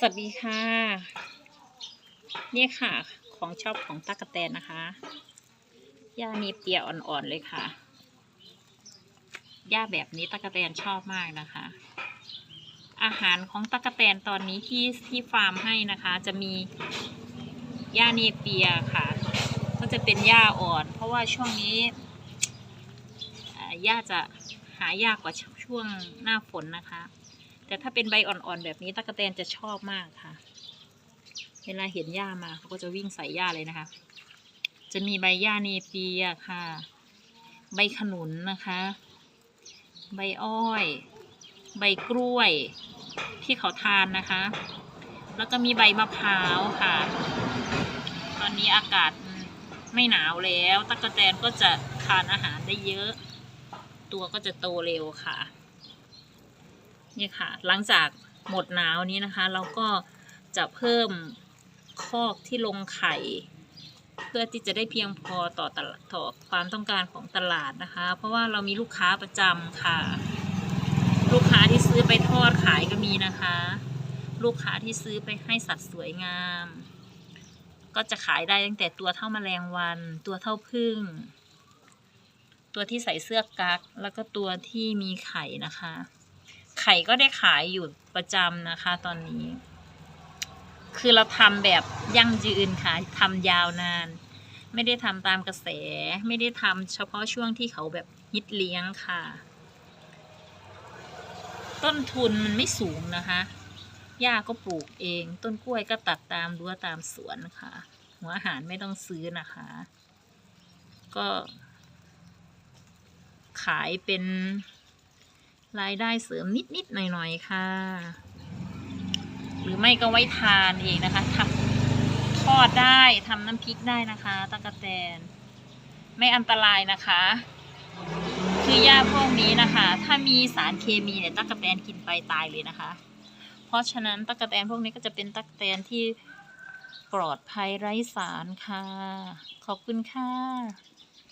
สวัสดีค่ะ เนี่ยค่ะ ของชอบของตากะแตนนะคะหญ้านีเปียอ่อนๆเลยค่ะหญ้าแบบนี้ตากะแตนชอบมากนะคะ อาหารของตากะแตนตอนนี้ที่ที่ฟาร์มให้นะคะ จะมีหญ้าเนเปียค่ะ ก็จะเป็นหญ้าอ่อน เพราะว่าช่วงนี้หญ้าจะหายากกว่าช่วงหน้าฝนนะคะ แต่ถ้าเป็นใบอ่อนๆแบบนี้ตะกะแตนจะชอบมากค่ะ เวลาเห็นหญ้ามาเขาก็จะวิ่งใส่หญ้าเลยนะคะ จะมีใบหญ้าเนเปียค่ะ ใบขนุนนะคะ ใบอ้อย ใบกล้วยที่เขาทานนะคะ แล้วก็มีใบมะพร้าวค่ะ ตอนนี้อากาศไม่หนาวแล้ว ตะกะแตนก็จะทานอาหารได้เยอะ ตัวก็จะโตเร็วค่ะ นี่ค่ะ หลังจากหมดหนาวนี้นะคะ เราก็จะเพิ่มคอกที่ลงไข่ เพื่อที่จะได้เพียงพอต่อตลาดต่อความต้องการของตลาดนะคะ เพราะว่าเรามีลูกค้าประจำค่ะ ลูกค้าที่ซื้อไปทอดขายก็มีนะคะ ลูกค้าที่ซื้อไปให้สัตว์สวยงาม ก็จะขายได้ตั้งแต่ตัวเท่าแมลงวัน ตัวเท่าพึ่ง ตัวที่ใส่เสื้อกั๊กแล้วก็ตัวที่มีไข่นะคะ ไข่ก็ได้ขายอยู่ประจำนะคะ ตอนนี้ คือเราทำแบบยั่งยืนค่ะทำยาวนาน ไม่ได้ทำตามกระแส ไม่ได้ทำเฉพาะช่วงที่เขาแบบฮิตเลี้ยงค่ะ ต้นทุนมันไม่สูงนะคะหญ้าก็ปลูกเอง ต้นกล้วยก็ตัดตามรั้วตามสวนค่ะ หัวอาหารไม่ต้องซื้อนะคะ ก็ขายเป็น รายได้เสริมนิดๆหน่อยๆค่ะ หรือไม่ก็ไว้ทานเองนะคะทำทอดได้ทำน้ำพริกได้นะคะตะกะแตน ไม่อันตรายนะคะ คือหญ้าพวกนี้นะคะ ถ้ามีสารเคมีเนี่ยตะกะแตนกินไปตายเลยนะคะ เพราะฉะนั้นตะกะแตนพวกนี้ก็จะเป็นตะกะแตนที่ปลอดภัยไร้สารค่ะ ขอบคุณค่ะ